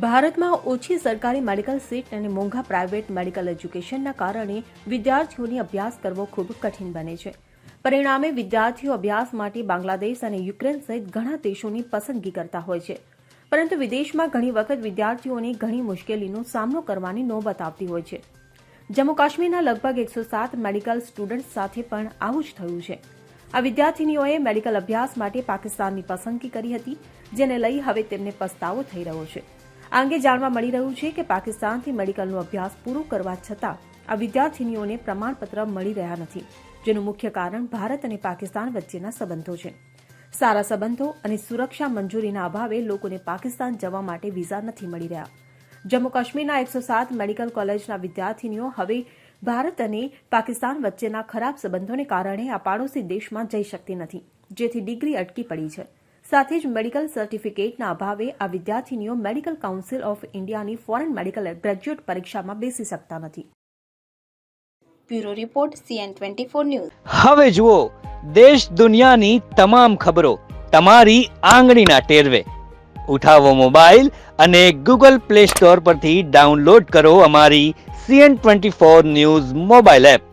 ભારતમાં ઓછી સરકારી મેડિકલ સીટ અને મોંઘા પ્રાઇવેટ મેડિકલ એજ્યુકેશનના કારણે વિદ્યાર્થીઓને અભ્યાસ કરવો ખૂબ કઠિન બને છે. પરિણામે વિદ્યાર્થીઓ અભ્યાસ માટે બાંગ્લાદેશ અને યુક્રેન સહિત ઘણા દેશોની પસંદગી કરતા હોય છે. પરંતુ વિદેશમાં ઘણી વખત વિદ્યાર્થીઓને ઘણી મુશ્કેલીનો સામનો કરવાની નોબત આવતી હોય છે. જમ્મુ કાશ્મીરના લગભગ એકસો સાત મેડિકલ સ્ટુડન્ટ્સ સાથે પણ આવું જ થયું છે. આ વિદ્યાર્થીનીઓએ મેડિકલ અભ્યાસ માટે પાકિસ્તાનની પસંદગી કરી હતી, જેને લઈ હવે તેમને પસ્તાવો થઈ રહ્યો છે. આ અંગે જાણવા મળી રહ્યું છે કે પાકિસ્તાનથી મેડિકલનો અભ્યાસ પૂરો કરવા છતાં આ વિદ્યાર્થીનીઓને પ્રમાણપત્ર મળી રહ્યા નથી, જેનું મુખ્ય કારણ ભારત અને પાકિસ્તાન વચ્ચેના સંબંધો છે. સારા સંબંધો અને સુરક્ષા મંજૂરીના અભાવે લોકોને પાકિસ્તાન જવા માટે વિઝા નથી મળી રહ્યા. જમ્મુ કાશ્મીરના એકસો સાત મેડિકલ કોલેજના વિદ્યાર્થીનીઓ હવે ભારત અને પાકિસ્તાન વચ્ચેના ખરાબ સંબંધોને કારણે આ પાડોશી દેશમાં જઈ શકતી નથી, જેથી ડિગ્રી અટકી પડી છે. સાથે જ મેડિકલ સર્ટિફિકેટના અભાવે આ વિદ્યાર્થીનીઓ મેડિકલ કાઉન્સિલ ઓફ ઇન્ડિયાની ફોરેન મેડિકલ ગ્રેજ્યુએટ પરીક્ષામાં બેસી શકતા નથી. Bureau report CN twenty four news. હવે જુઓ દેશ દુનિયાની તમામ ખબરો તમારી આંગળીના ટેરવે. ઉઠાવો મોબાઈલ અને ગૂગલ પ્લે સ્ટોર પરથી ડાઉનલોડ કરો અમારી CN twenty four news mobile app.